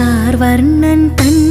കാർവർണ്ണൻ തന്നുടെ മേ